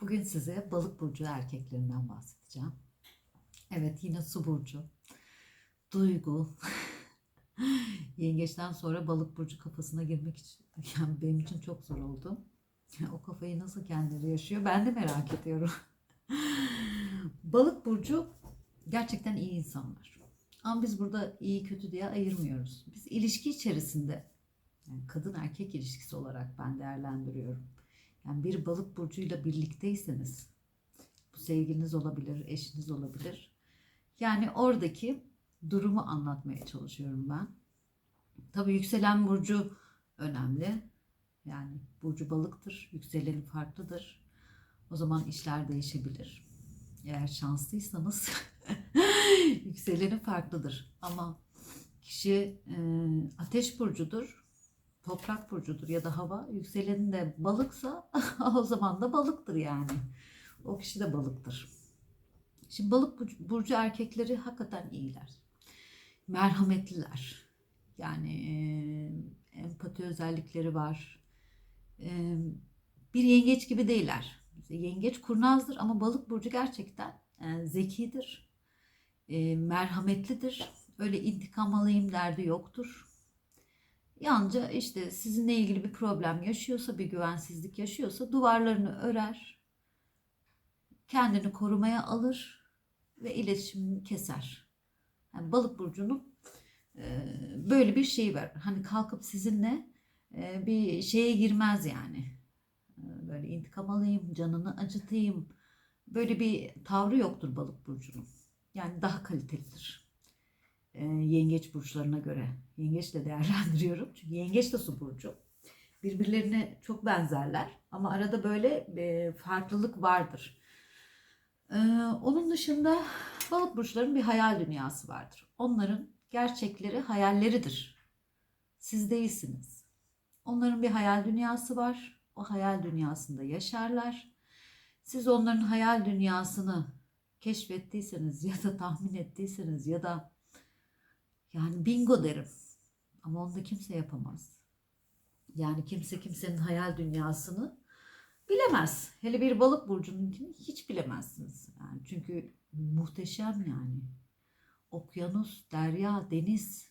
Bugün size balık burcu erkeklerinden bahsedeceğim. Evet yine su burcu. Duygu. Yengeçten sonra balık burcu kafasına girmek için yani benim için çok zor oldu. O kafayı nasıl kendileri yaşıyor ben de merak ediyorum. balık burcu gerçekten iyi insanlar. Ama biz burada iyi kötü diye ayırmıyoruz. Biz ilişki içerisinde yani kadın erkek ilişkisi olarak ben değerlendiriyorum. Yani bir balık burcuyla birlikteyseniz bu sevgiliniz olabilir, eşiniz olabilir. Yani oradaki durumu anlatmaya çalışıyorum ben. Tabii yükselen burcu önemli. Yani burcu balıktır, yükseleni farklıdır. O zaman işler değişebilir. Eğer şanslıysanız yükseleni farklıdır. Ama kişi e, ateş burcudur, toprak burcudur ya da hava yükseleni de balıksa o zaman da balıktır yani. O kişi de balıktır. Şimdi balık burcu, burcu erkekleri hakikaten iyiler. Merhametliler. Yani e, empati özellikleri var. E, bir yengeç gibi değiller. Yengeç kurnazdır ama balık burcu gerçekten e, zekidir. E, merhametlidir. Öyle intikam alayım derdi yoktur. Yalnızca işte sizinle ilgili bir problem yaşıyorsa, bir güvensizlik yaşıyorsa duvarlarını örer, kendini korumaya alır ve iletişimini keser. Yani balık burcunun e, böyle bir şeyi var. Hani kalkıp sizinle e, bir şeye girmez yani. E, Böyle intikam alayım, canını acıtayım. Böyle bir tavrı yoktur balık burcunun. Yani daha kalitelidir e, yengeç burçlarına göre. Yengeçle değerlendiriyorum. Çünkü yengeç de su burcu. Birbirlerine çok benzerler. Ama arada böyle e, farklılık vardır. E, onun dışında balık burçların bir hayal dünyası vardır. Onların gerçekleri hayalleridir. Siz değilsiniz. Onların bir hayal dünyası var. O hayal dünyasında yaşarlar. Siz onların hayal dünyasını keşfettiyseniz ya da tahmin ettiyseniz ya da yani bingo derim. Ama onu da kimse yapamaz. Yani kimse kimsenin hayal dünyasını bilemez. Hele bir balık burcununkini hiç bilemezsiniz. Yani çünkü muhteşem yani. Okyanus, derya, deniz.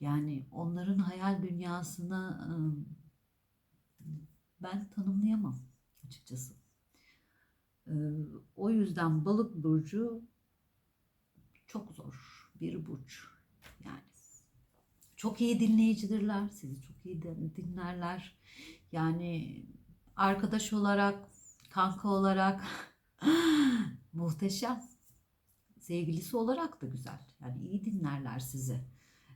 Yani onların hayal dünyasını ıı, ben tanımlayamam açıkçası. O yüzden balık burcu çok zor bir burç. Yani çok iyi dinleyicidirler, sizi çok iyi din- dinlerler. Yani arkadaş olarak, kanka olarak muhteşem. Sevgilisi olarak da güzel. Yani iyi dinlerler sizi.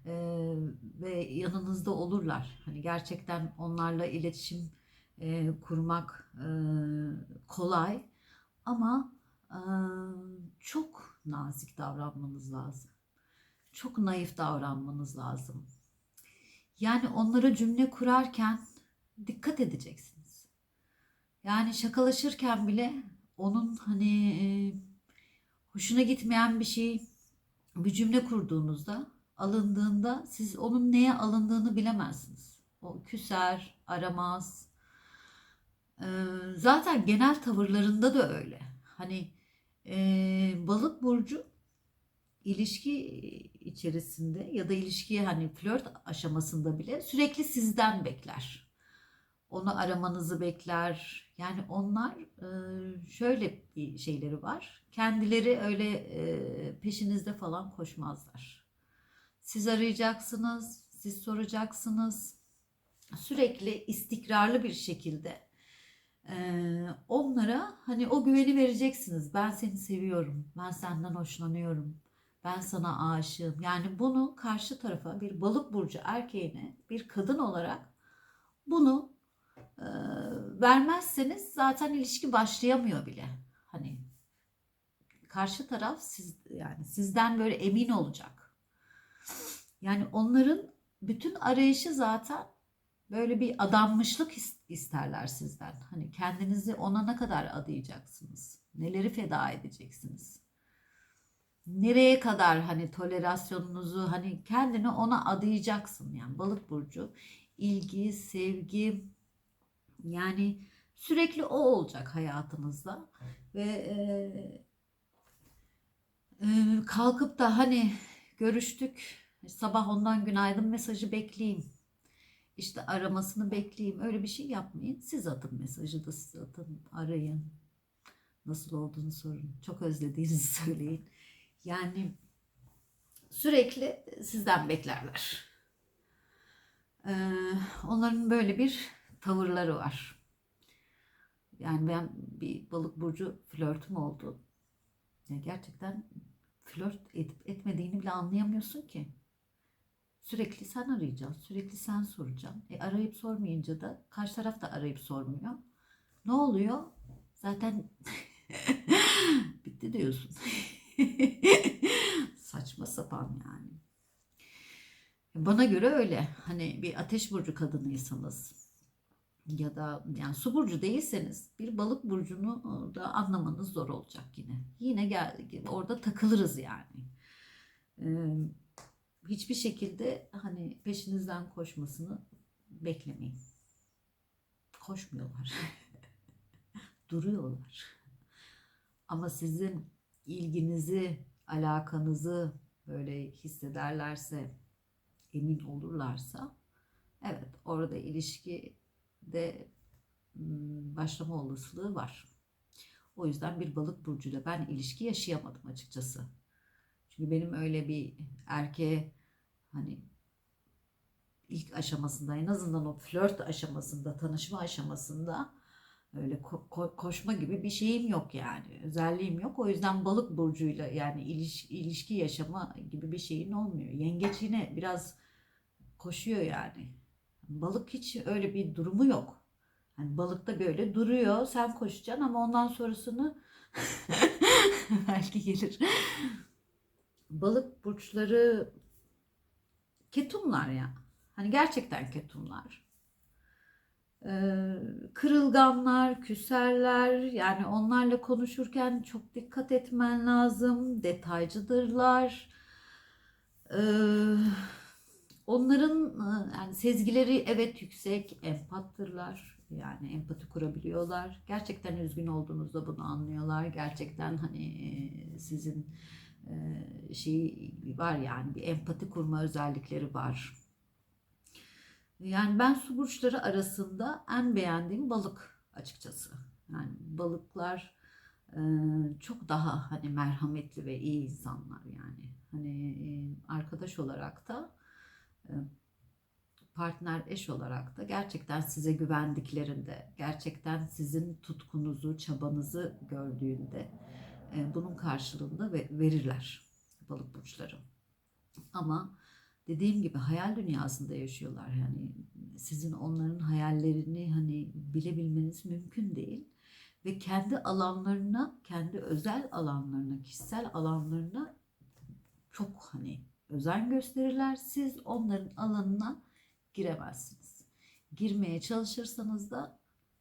Ee, ve yanınızda olurlar. Hani gerçekten onlarla iletişim e, kurmak e, kolay ama e, çok nazik davranmanız lazım çok naif davranmanız lazım. Yani onlara cümle kurarken dikkat edeceksiniz. Yani şakalaşırken bile onun hani e, hoşuna gitmeyen bir şey bir cümle kurduğunuzda alındığında siz onun neye alındığını bilemezsiniz. O küser, aramaz. Ee, zaten genel tavırlarında da öyle. Hani e, balık burcu ilişki içerisinde ya da ilişkiye hani flört aşamasında bile sürekli sizden bekler. Onu aramanızı bekler. Yani onlar e, şöyle bir şeyleri var. Kendileri öyle e, peşinizde falan koşmazlar. Siz arayacaksınız, siz soracaksınız. Sürekli istikrarlı bir şekilde ee, onlara hani o güveni vereceksiniz. Ben seni seviyorum. Ben senden hoşlanıyorum. Ben sana aşığım. Yani bunu karşı tarafa bir balık burcu erkeğine bir kadın olarak bunu e, vermezseniz zaten ilişki başlayamıyor bile. Hani karşı taraf siz yani sizden böyle emin olacak. Yani onların bütün arayışı zaten böyle bir adanmışlık is- isterler sizden. Hani kendinizi ona ne kadar adayacaksınız? Neleri feda edeceksiniz? Nereye kadar hani tolerasyonunuzu hani kendini ona adayacaksın yani balık burcu ilgi, sevgi yani Sürekli o olacak hayatınızda ve e, e, kalkıp da hani görüştük sabah ondan günaydın mesajı bekleyeyim. İşte aramasını bekleyeyim. Öyle bir şey yapmayın. Siz atın mesajı da siz atın. Arayın. Nasıl olduğunu sorun. Çok özlediğinizi söyleyin. Yani sürekli sizden beklerler. Ee, onların böyle bir tavırları var. Yani ben bir balık burcu flörtüm oldu. Ya gerçekten flört edip etmediğini bile anlayamıyorsun ki. Sürekli sen arayacaksın, sürekli sen soracaksın. E arayıp sormayınca da karşı taraf da arayıp sormuyor. Ne oluyor? Zaten bitti diyorsun. Saçma sapan yani. Bana göre öyle. Hani bir ateş burcu kadınıysanız ya da yani su burcu değilseniz bir balık burcunu da anlamanız zor olacak yine. Yine gel, orada takılırız yani. Ee, hiçbir şekilde hani peşinizden koşmasını beklemeyin. Koşmuyorlar. Duruyorlar. Ama sizin ilginizi, alakanızı böyle hissederlerse, emin olurlarsa evet orada ilişki de hmm, başlama olasılığı var. O yüzden bir balık burcuyla ben ilişki yaşayamadım açıkçası. Çünkü benim öyle bir erkeğe hani ilk aşamasında en azından o flört aşamasında, tanışma aşamasında öyle ko- ko- koşma gibi bir şeyim yok yani. Özelliğim yok. O yüzden balık burcuyla yani iliş- ilişki yaşama gibi bir şeyin olmuyor. Yengeç yine biraz koşuyor yani. Balık hiç öyle bir durumu yok. Hani balıkta böyle duruyor. Sen koşacaksın ama ondan sonrasını belki gelir. Balık burçları ketumlar ya. Hani gerçekten ketumlar. Kırılganlar, küserler. Yani onlarla konuşurken çok dikkat etmen lazım. Detaycıdırlar. Onların yani sezgileri evet yüksek, empattırlar. Yani empati kurabiliyorlar. Gerçekten üzgün olduğunuzda bunu anlıyorlar. Gerçekten hani sizin şey var yani bir empati kurma özellikleri var. Yani ben su burçları arasında en beğendiğim balık açıkçası. Yani balıklar e, çok daha hani merhametli ve iyi insanlar yani. Hani e, arkadaş olarak da e, partner eş olarak da gerçekten size güvendiklerinde, gerçekten sizin tutkunuzu, çabanızı gördüğünde bunun karşılığında ve verirler balık burçları. Ama dediğim gibi hayal dünyasında yaşıyorlar. Yani sizin onların hayallerini hani bilebilmeniz mümkün değil ve kendi alanlarına, kendi özel alanlarına, kişisel alanlarına çok hani özen gösterirler. Siz onların alanına giremezsiniz. Girmeye çalışırsanız da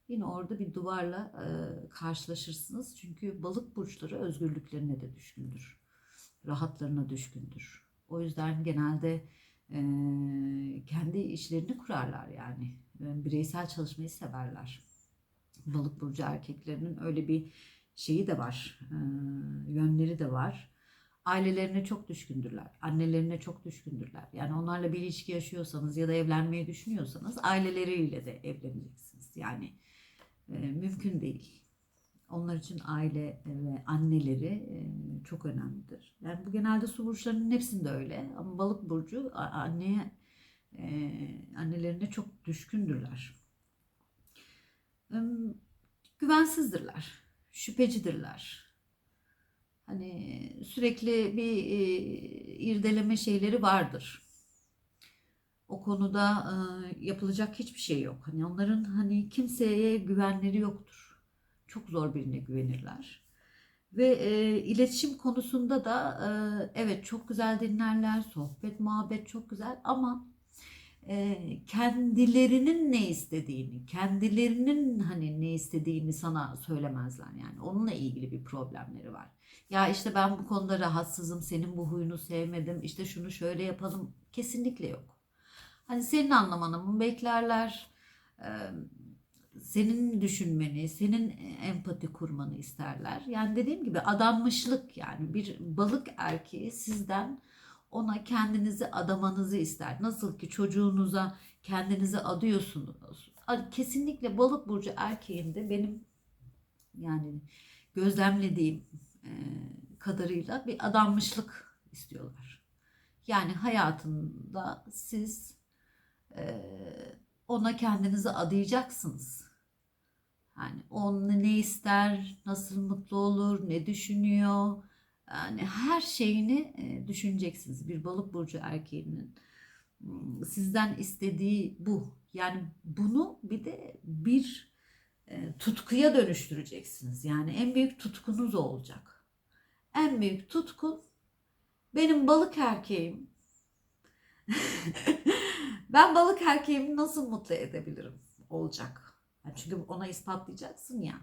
yine orada bir duvarla e, karşılaşırsınız. Çünkü balık burçları özgürlüklerine de düşkündür. Rahatlarına düşkündür. O yüzden genelde e, kendi işlerini kurarlar yani. Bireysel çalışmayı severler. Balık burcu erkeklerinin öyle bir şeyi de var. E, yönleri de var. Ailelerine çok düşkündürler. Annelerine çok düşkündürler. Yani onlarla bir ilişki yaşıyorsanız ya da evlenmeyi düşünüyorsanız aileleriyle de evleneceksiniz. Yani e, mümkün değil. Onlar için aile ve anneleri e, çok önemlidir. Yani bu genelde su burçlarının hepsinde öyle. Ama balık burcu anneye e, annelerine çok düşkündürler. E, güvensizdirler, şüphecidirler. Hani sürekli bir e, irdeleme şeyleri vardır. O konuda e, yapılacak hiçbir şey yok. Hani onların hani kimseye güvenleri yoktur. Çok zor birine güvenirler. Ve e, iletişim konusunda da e, evet çok güzel dinlerler, sohbet, muhabbet çok güzel ama e, kendilerinin ne istediğini, kendilerinin hani ne istediğini sana söylemezler yani. Onunla ilgili bir problemleri var. Ya işte ben bu konuda rahatsızım, senin bu huyunu sevmedim, işte şunu şöyle yapalım. Kesinlikle yok. Hani senin anlamanı beklerler? Ee, senin düşünmeni, senin empati kurmanı isterler. Yani dediğim gibi adanmışlık yani bir balık erkeği sizden ona kendinizi adamanızı ister. Nasıl ki çocuğunuza kendinizi adıyorsunuz. Kesinlikle balık burcu erkeğinde benim yani gözlemlediğim e, kadarıyla bir adanmışlık istiyorlar. Yani hayatında siz e, ona kendinizi adayacaksınız. Yani o ne ister, nasıl mutlu olur, ne düşünüyor. Yani her şeyini e, düşüneceksiniz. Bir balık burcu erkeğinin hmm, sizden istediği bu. Yani bunu bir de bir e, tutkuya dönüştüreceksiniz. Yani en büyük tutkunuz olacak. En büyük tutkun benim balık erkeğim. ben balık erkeğimi nasıl mutlu edebilirim olacak. Yani çünkü ona ispatlayacaksın ya.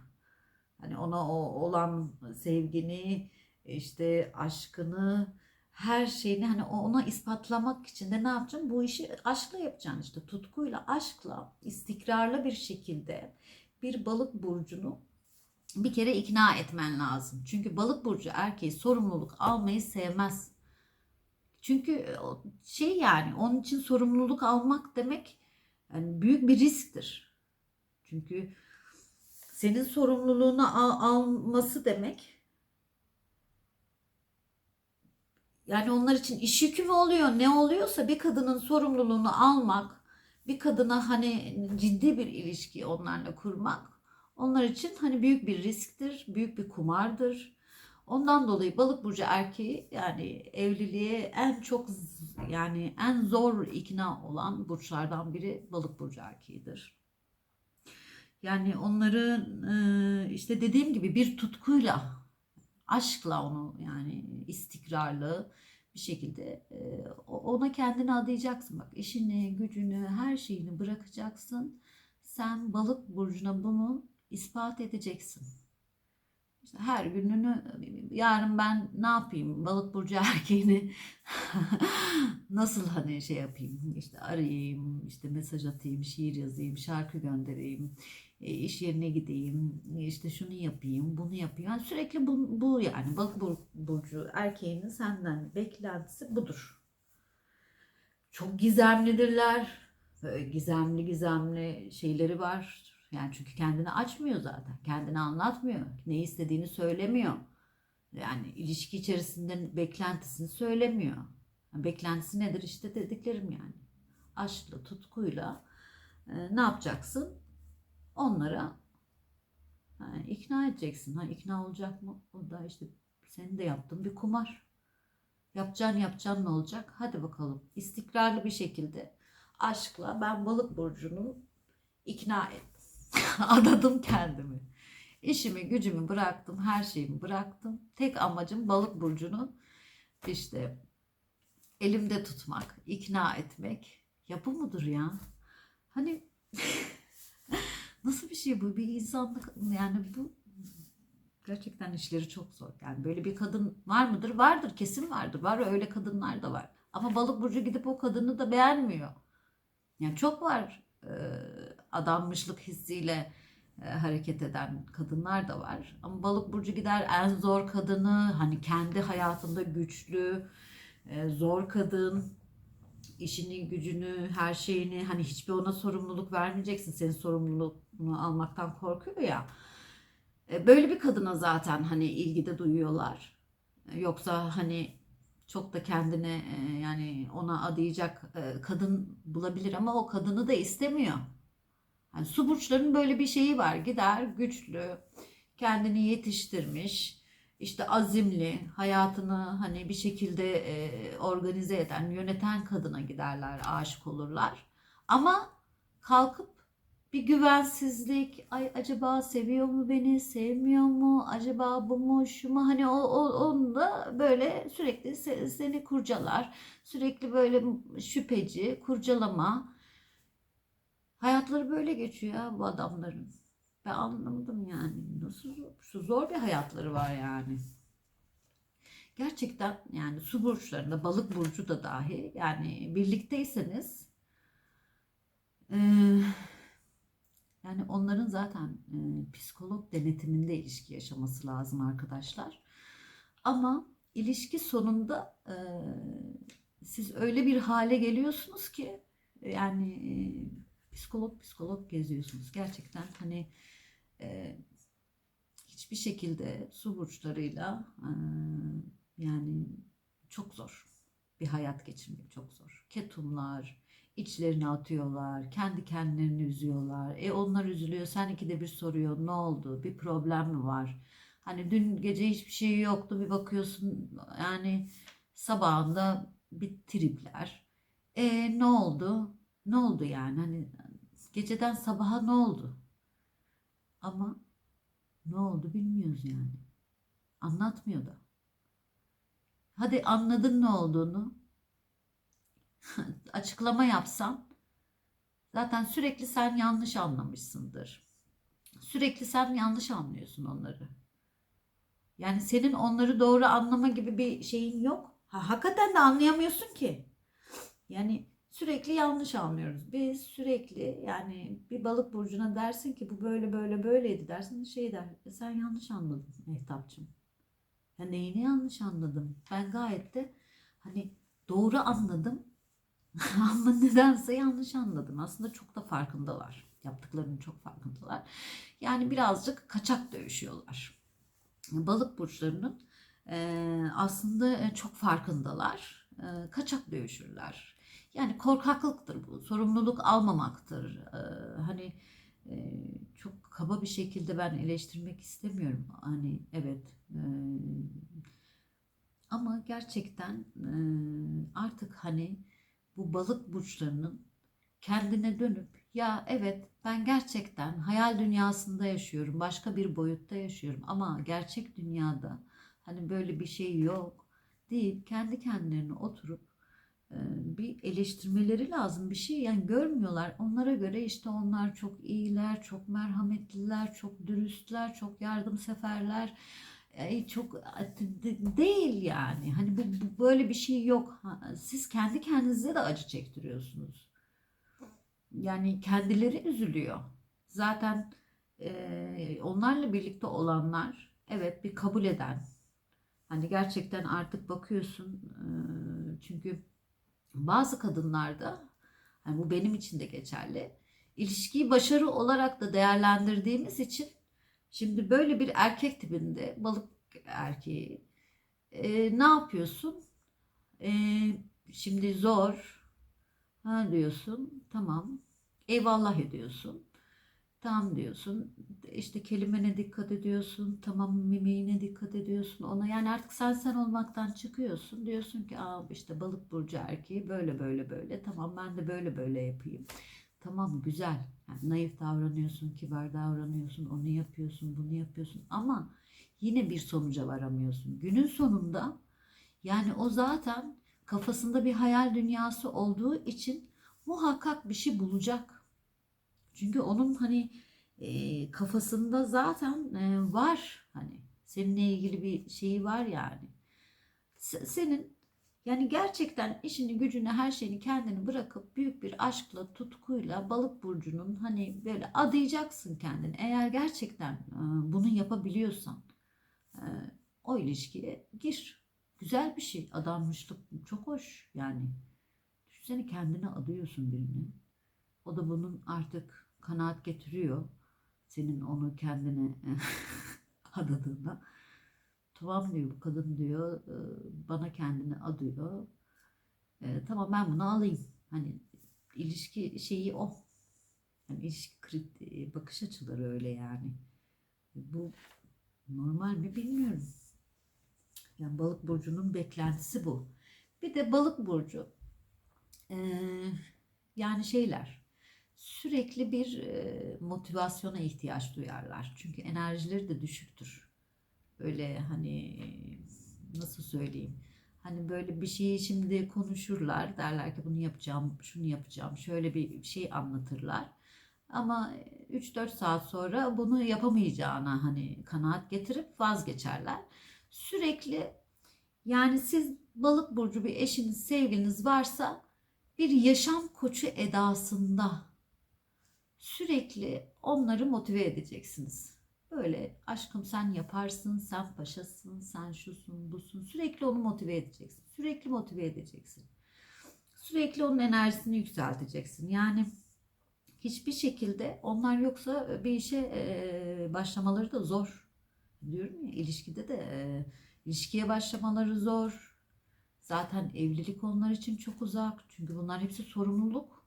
Hani ona o olan sevgini, işte aşkını, her şeyini hani ona ispatlamak için de ne yapacaksın? Bu işi aşkla yapacaksın işte tutkuyla, aşkla, istikrarlı bir şekilde bir balık burcunu bir kere ikna etmen lazım. Çünkü balık burcu erkeği sorumluluk almayı sevmez. Çünkü şey yani onun için sorumluluk almak demek yani büyük bir risktir. Çünkü senin sorumluluğunu al, alması demek yani onlar için iş yükü mü oluyor ne oluyorsa bir kadının sorumluluğunu almak bir kadına hani ciddi bir ilişki onlarla kurmak onlar için hani büyük bir risktir, büyük bir kumardır. Ondan dolayı balık burcu erkeği yani evliliğe en çok yani en zor ikna olan burçlardan biri balık burcu erkeğidir. Yani onları işte dediğim gibi bir tutkuyla, aşkla onu yani istikrarlı bir şekilde ona kendini adayacaksın. Bak işini, gücünü, her şeyini bırakacaksın. Sen balık burcuna bunu ispat edeceksin. İşte her gününü yarın ben ne yapayım balık burcu erkeğini nasıl hani şey yapayım işte arayayım işte mesaj atayım şiir yazayım şarkı göndereyim iş yerine gideyim işte şunu yapayım bunu yapayım yani sürekli bu, bu yani balık burcu erkeğinin senden beklentisi budur çok gizemlidirler gizemli gizemli şeyleri var yani çünkü kendini açmıyor zaten. Kendini anlatmıyor. Ne istediğini söylemiyor. Yani ilişki içerisinde beklentisini söylemiyor. Yani beklentisi nedir işte dediklerim yani. Aşkla, tutkuyla e, ne yapacaksın? Onlara yani ikna edeceksin. Ha, ikna olacak mı? O da işte senin de yaptığın bir kumar. Yapacağın yapacağın ne olacak? Hadi bakalım. İstikrarlı bir şekilde aşkla ben balık burcunu ikna et Adadım kendimi. İşimi, gücümü bıraktım, her şeyimi bıraktım. Tek amacım balık burcunu işte elimde tutmak, ikna etmek. Yapı mıdır ya? Hani nasıl bir şey bu? Bir insanlık yani bu gerçekten işleri çok zor. Yani böyle bir kadın var mıdır? Vardır, kesin vardır. Var öyle kadınlar da var. Ama balık burcu gidip o kadını da beğenmiyor. Yani çok var adanmışlık hissiyle hareket eden kadınlar da var. Ama balık burcu gider en zor kadını, hani kendi hayatında güçlü, zor kadın, işini, gücünü, her şeyini hani hiçbir ona sorumluluk vermeyeceksin. Senin sorumluluğunu almaktan korkuyor ya. Böyle bir kadına zaten hani ilgide duyuyorlar. Yoksa hani çok da kendine e, yani ona adayacak e, kadın bulabilir ama o kadını da istemiyor. Yani su burçlarının böyle bir şeyi var. Gider güçlü, kendini yetiştirmiş, işte azimli, hayatını hani bir şekilde e, organize eden, yöneten kadına giderler, aşık olurlar. Ama kalkıp bir güvensizlik, ay acaba seviyor mu beni, sevmiyor mu, acaba bu mu, şu mu, hani o, o onu da böyle sürekli seni kurcalar, sürekli böyle şüpheci, kurcalama. Hayatları böyle geçiyor ya bu adamların. Ben anlamadım yani. Nasıl zor, zor bir hayatları var yani. Gerçekten yani su burçlarında balık burcu da dahi yani birlikteyseniz eee Yani onların zaten e, psikolog denetiminde ilişki yaşaması lazım arkadaşlar. Ama ilişki sonunda e, siz öyle bir hale geliyorsunuz ki yani e, psikolog psikolog geziyorsunuz. Gerçekten hani e, hiçbir şekilde su burçlarıyla e, yani çok zor bir hayat geçirmek çok zor. Ketumlar, içlerine atıyorlar, kendi kendilerini üzüyorlar. E onlar üzülüyor, sen ikide bir soruyor, ne oldu, bir problem mi var? Hani dün gece hiçbir şey yoktu, bir bakıyorsun yani sabahında bir tripler. E ne oldu? Ne oldu yani? Hani geceden sabaha ne oldu? Ama ne oldu bilmiyoruz yani. Anlatmıyor da. Hadi anladın ne olduğunu. Açıklama yapsan zaten sürekli sen yanlış anlamışsındır. Sürekli sen yanlış anlıyorsun onları. Yani senin onları doğru anlama gibi bir şeyin yok. Ha, hakikaten de anlayamıyorsun ki. Yani sürekli yanlış anlıyoruz. Biz sürekli yani bir balık burcuna dersin ki bu böyle böyle böyleydi dersin şey der. E sen yanlış anladın Mehtapçım. Ya neyini yanlış anladım? Ben gayet de hani doğru anladım ama nedense yanlış anladım. Aslında çok da farkındalar. Yaptıklarının çok farkındalar. Yani birazcık kaçak dövüşüyorlar. Balık burçlarının aslında e, çok farkındalar. E, kaçak dövüşürler. Yani korkaklıktır bu. Sorumluluk almamaktır. E, hani e, çok kaba bir şekilde ben eleştirmek istemiyorum. Hani evet ama gerçekten artık hani bu balık burçlarının kendine dönüp ya evet ben gerçekten hayal dünyasında yaşıyorum, başka bir boyutta yaşıyorum ama gerçek dünyada hani böyle bir şey yok deyip kendi kendilerine oturup e, bir eleştirmeleri lazım bir şey yani görmüyorlar. Onlara göre işte onlar çok iyiler, çok merhametliler, çok dürüstler, çok yardımseverler. E, çok değil yani. Hani bu, bu böyle bir şey yok. Siz kendi kendinize de acı çektiriyorsunuz. Yani kendileri üzülüyor. Zaten e, onlarla birlikte olanlar evet bir kabul eden. Hani gerçekten artık bakıyorsun çünkü bazı kadınlarda hani bu benim için de geçerli. İlişkiyi başarı olarak da değerlendirdiğimiz için şimdi böyle bir erkek tipinde balık erkeği e, ne yapıyorsun? E, şimdi zor. Ha diyorsun. Tamam. Eyvallah ediyorsun. Tamam diyorsun. İşte kelimene dikkat ediyorsun. Tamam mimiğine dikkat ediyorsun. Ona yani artık sen sen olmaktan çıkıyorsun. Diyorsun ki Aa, işte balık burcu erkeği böyle böyle böyle. Tamam ben de böyle böyle yapayım. Tamam güzel. Yani naif davranıyorsun, kibar davranıyorsun, onu yapıyorsun, bunu yapıyorsun ama yine bir sonuca varamıyorsun. Günün sonunda yani o zaten kafasında bir hayal dünyası olduğu için muhakkak bir şey bulacak. Çünkü onun hani e, kafasında zaten e, var hani seninle ilgili bir şeyi var yani. S- senin yani gerçekten işini gücünü her şeyini kendini bırakıp büyük bir aşkla tutkuyla balık burcunun hani böyle adayacaksın kendini. Eğer gerçekten e, bunu yapabiliyorsan e, o ilişkiye gir. Güzel bir şey. Adanmışlık çok hoş yani. Düşünsene kendine adıyorsun birini. O da bunun artık kanaat getiriyor. Senin onu kendine adadığında. Tamam diyor bu kadın diyor e, bana kendini adıyor. E, tamam ben bunu alayım. Hani ilişki şeyi o. Yani ilişki krit, e, bakış açıları öyle yani. Bu normal mi bilmiyorum. Yani balık burcunun beklentisi bu. Bir de balık burcu yani şeyler sürekli bir motivasyona ihtiyaç duyarlar. Çünkü enerjileri de düşüktür. Böyle hani nasıl söyleyeyim? Hani böyle bir şeyi şimdi konuşurlar. Derler ki bunu yapacağım, şunu yapacağım. Şöyle bir şey anlatırlar. Ama 3-4 saat sonra bunu yapamayacağına hani kanaat getirip vazgeçerler. Sürekli yani siz balık burcu bir eşiniz, sevgiliniz varsa bir yaşam koçu edasında sürekli onları motive edeceksiniz. Böyle aşkım sen yaparsın, sen paşasın, sen şusun, busun. Sürekli onu motive edeceksin. Sürekli motive edeceksin. Sürekli onun enerjisini yükselteceksin. Yani hiçbir şekilde onlar yoksa bir işe e, başlamaları da zor. Diyorum ya ilişkide de e, ilişkiye başlamaları zor. Zaten evlilik onlar için çok uzak. Çünkü bunlar hepsi sorumluluk.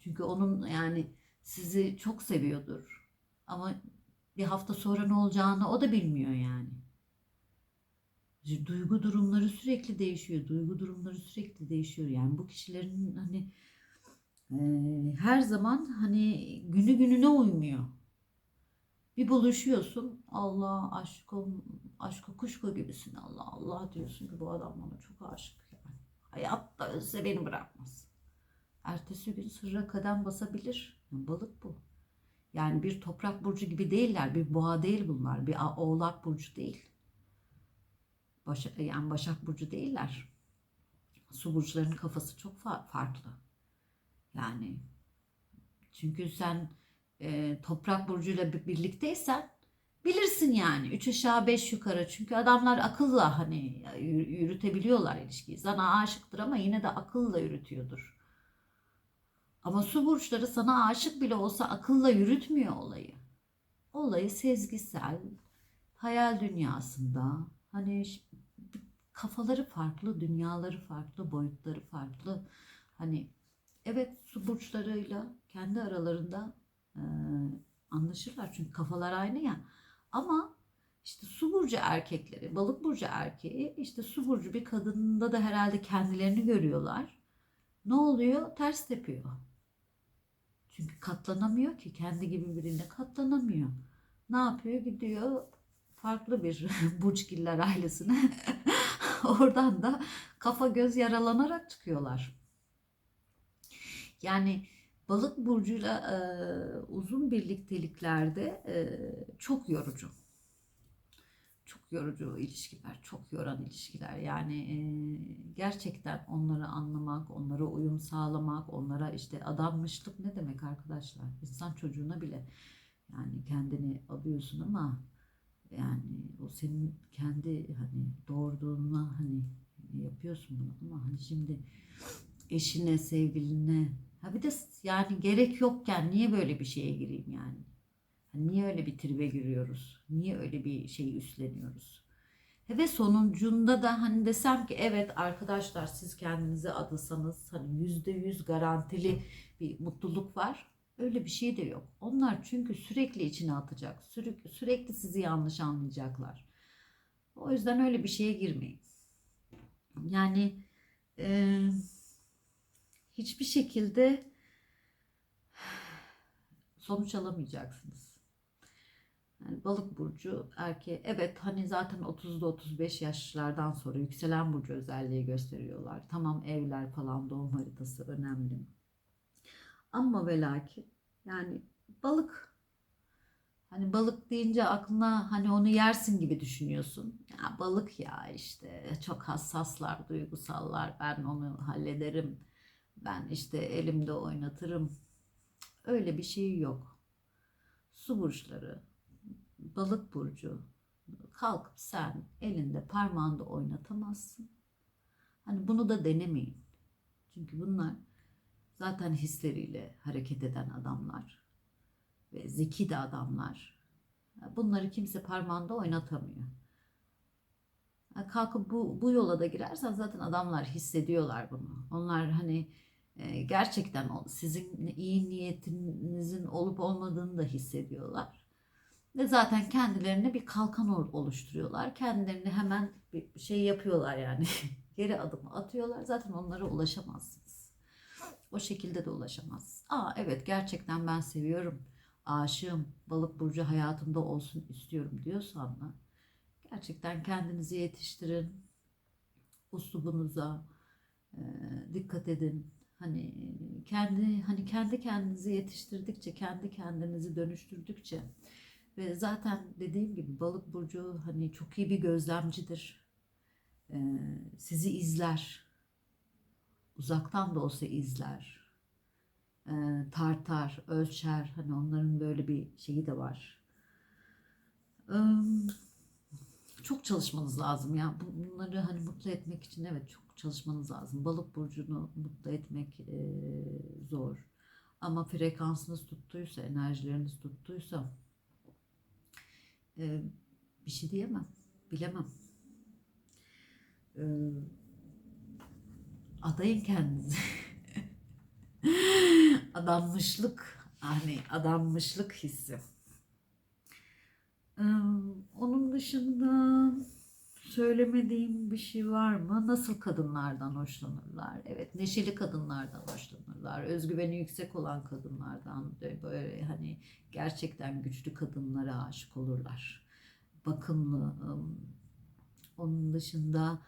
Çünkü onun yani sizi çok seviyordur. Ama bir hafta sonra ne olacağını o da bilmiyor yani. Duygu durumları sürekli değişiyor. Duygu durumları sürekli değişiyor. Yani bu kişilerin hani e, her zaman hani günü gününe uymuyor. Bir buluşuyorsun. Allah aşk ol, aşkı kuşku gibisin. Allah Allah diyorsun ki bu adam bana çok aşık. Yani. Hayatta ölse beni bırakmaz. Ertesi gün sırra kadem basabilir. Balık bu. Yani bir toprak burcu gibi değiller. Bir boğa değil bunlar. Bir oğlak burcu değil. Başak, yani Başak Burcu değiller. Su burçlarının kafası çok fa- farklı. Yani çünkü sen e, toprak burcuyla bir- birlikteysen bilirsin yani. Üç aşağı beş yukarı. Çünkü adamlar akılla hani yürü- yürütebiliyorlar ilişkiyi. Sana aşıktır ama yine de akılla yürütüyordur. Ama su burçları sana aşık bile olsa akılla yürütmüyor olayı. Olayı sezgisel, hayal dünyasında, hani kafaları farklı, dünyaları farklı, boyutları farklı. Hani evet su burçlarıyla kendi aralarında e, anlaşırlar çünkü kafalar aynı ya. Ama işte su burcu erkekleri, balık burcu erkeği, işte su burcu bir kadında da herhalde kendilerini görüyorlar. Ne oluyor? Ters tepiyor. Çünkü katlanamıyor ki kendi gibi birine katlanamıyor. Ne yapıyor? Gidiyor farklı bir burçgiller ailesine. Oradan da kafa göz yaralanarak çıkıyorlar. Yani balık burcuyla e, uzun birlikteliklerde e, çok yorucu. Çok yorucu ilişkiler, çok yoran ilişkiler. Yani e, gerçekten onları anlamak, onlara uyum sağlamak, onlara işte adanmışlık ne demek arkadaşlar? İnsan çocuğuna bile yani kendini alıyorsun ama yani o senin kendi hani doğurduğuna hani yapıyorsun bunu ama hani şimdi eşine, sevgiline ha bir de yani gerek yokken niye böyle bir şeye gireyim yani? Niye öyle bir tribe giriyoruz? Niye öyle bir şeyi üstleniyoruz? Ve sonucunda da hani desem ki evet arkadaşlar siz kendinize adasanız hani yüzde yüz garantili bir mutluluk var. Öyle bir şey de yok. Onlar çünkü sürekli içine atacak. Sürekli, sürekli sizi yanlış anlayacaklar. O yüzden öyle bir şeye girmeyin. Yani e, hiçbir şekilde sonuç alamayacaksınız. Yani balık burcu erkeğe evet hani zaten 30'da 35 yaşlardan sonra yükselen burcu özelliği gösteriyorlar. Tamam evler falan doğum haritası önemli. Ama ve lakin yani balık hani balık deyince aklına hani onu yersin gibi düşünüyorsun. Ya balık ya işte çok hassaslar, duygusallar. Ben onu hallederim. Ben işte elimde oynatırım. Öyle bir şey yok. Su burçları, balık burcu kalkıp sen elinde parmağında oynatamazsın. Hani bunu da denemeyin. Çünkü bunlar zaten hisleriyle hareket eden adamlar ve zeki de adamlar. Bunları kimse parmağında oynatamıyor. Kalkıp bu, bu yola da girersen zaten adamlar hissediyorlar bunu. Onlar hani e, gerçekten sizin iyi niyetinizin olup olmadığını da hissediyorlar. Ve zaten kendilerine bir kalkan ol- oluşturuyorlar. Kendilerini hemen bir şey yapıyorlar yani. Geri adım atıyorlar. Zaten onlara ulaşamazsınız. O şekilde de ulaşamaz. Aa evet gerçekten ben seviyorum. Aşığım. Balık burcu hayatımda olsun istiyorum diyorsan da gerçekten kendinizi yetiştirin. Uslubunuza e, dikkat edin. Hani kendi hani kendi kendinizi yetiştirdikçe, kendi kendinizi dönüştürdükçe ve zaten dediğim gibi balık burcu hani çok iyi bir gözlemcidir. E, sizi izler. Uzaktan da olsa izler. e, tartar, ölçer. Hani onların böyle bir şeyi de var. Eee, çok çalışmanız lazım ya. Bu- Bunları hani mutlu etmek için evet çok çalışmanız lazım. Balık burcunu mutlu etmek eee, zor. Ama frekansınız tuttuysa, enerjileriniz tuttuysa eee, bir şey diyemem, bilemem. Eee, adayın kendinizi. Adanmışlık, hani adanmışlık hissi. Eee, onun dışında söylemediğim bir şey var mı? Nasıl kadınlardan hoşlanırlar? Evet, neşeli kadınlardan hoşlanırlar. Özgüveni yüksek olan kadınlardan böyle hani gerçekten güçlü kadınlara aşık olurlar. Bakımlı. ım, Onun dışında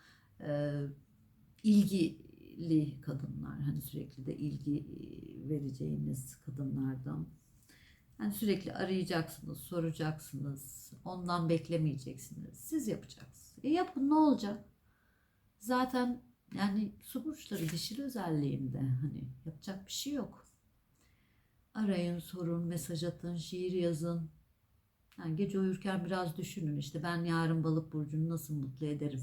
ilgili kadınlar. Hani sürekli de ilgi vereceğiniz kadınlardan yani sürekli arayacaksınız, soracaksınız. Ondan beklemeyeceksiniz. Siz yapacaksınız. E yapın ne olacak? Zaten yani su burçları dişil özelliğinde hani yapacak bir şey yok. Arayın, sorun, mesaj atın, şiir yazın. Yani gece uyurken biraz düşünün işte ben yarın balık burcunu nasıl mutlu ederim.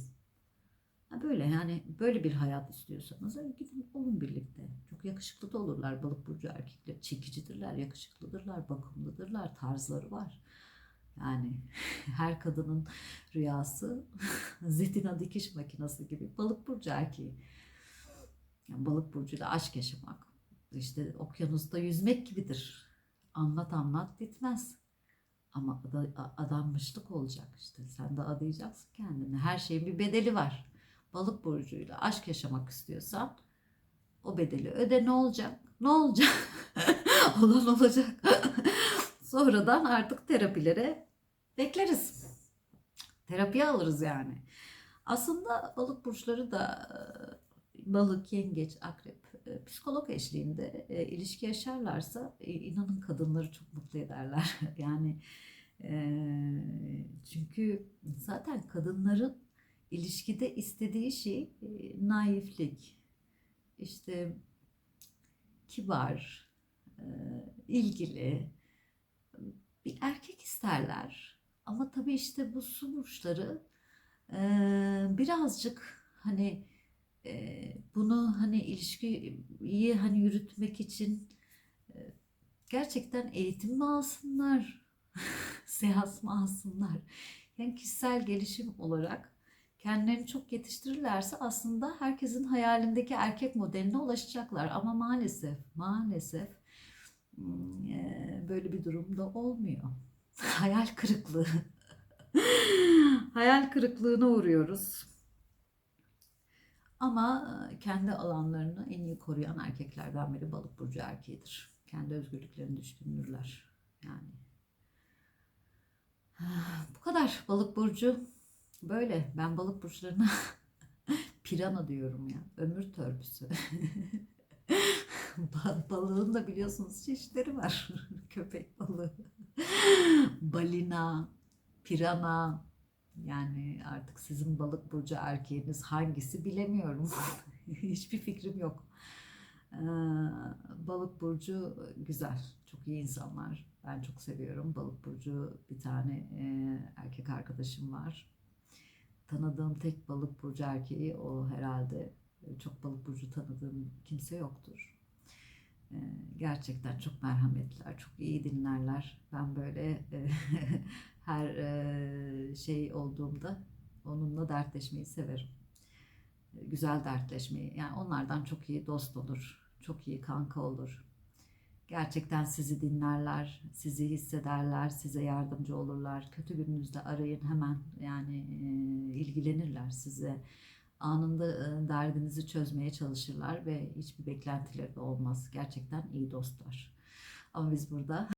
Böyle yani böyle bir hayat istiyorsanız gidin olun birlikte. Çok yakışıklı da olurlar balık burcu erkekler. Çekicidirler, yakışıklıdırlar, bakımlıdırlar, tarzları var. Yani her kadının rüyası Zetina dikiş makinesi gibi balık burcu erkeği. Yani balık burcuyla aşk yaşamak. işte okyanusta yüzmek gibidir. Anlat anlat bitmez. Ama ada- adanmışlık olacak işte. Sen de adayacaksın kendini. Her şeyin bir bedeli var balık burcuyla aşk yaşamak istiyorsan o bedeli öde ne olacak? Ne olacak? Olan olacak. Sonradan artık terapilere bekleriz. Terapiye alırız yani. Aslında balık burçları da e, balık, yengeç, akrep e, psikolog eşliğinde e, ilişki yaşarlarsa inanın kadınları çok mutlu ederler. yani çünkü zaten kadınların ilişkide istediği şey e, naiflik, işte kibar, e, ilgili bir erkek isterler. Ama tabii işte bu su burçları e, birazcık hani e, bunu hani ilişkiyi hani yürütmek için e, gerçekten eğitim mi alsınlar, seans mı alsınlar? Yani kişisel gelişim olarak kendilerini çok yetiştirirlerse aslında herkesin hayalindeki erkek modeline ulaşacaklar. Ama maalesef, maalesef hmm, eee, böyle bir durumda olmuyor. Hayal kırıklığı. Hayal kırıklığına uğruyoruz. Ama e, kendi alanlarını en iyi koruyan erkeklerden biri balık burcu erkeğidir. Kendi özgürlüklerini düşünürler. Yani bu kadar balık burcu. Böyle ben balık burçlarına pirana diyorum ya. Ömür törpüsü. Ba- Balığın da biliyorsunuz çeşitleri var. Köpek balığı, balina, pirana. Yani artık sizin balık burcu erkeğiniz hangisi bilemiyorum. Hiçbir fikrim yok. Ee, balık burcu güzel. Çok iyi insanlar. Ben çok seviyorum. Balık burcu bir tane e, erkek arkadaşım var tanıdığım tek balık burcu erkeği o herhalde. Çok balık burcu tanıdığım kimse yoktur. Ee, Gerçekten çok merhametliler, çok iyi dinlerler. Ben böyle e, her e, şey olduğumda onunla dertleşmeyi severim. Güzel dertleşmeyi. Yani onlardan çok iyi dost olur, çok iyi kanka olur. Gerçekten sizi dinlerler, sizi hissederler, size yardımcı olurlar. Kötü gününüzde arayın hemen yani ilgilenirler size. Anında derdinizi çözmeye çalışırlar ve hiçbir beklentileri de olmaz. Gerçekten iyi dostlar. Ama biz burada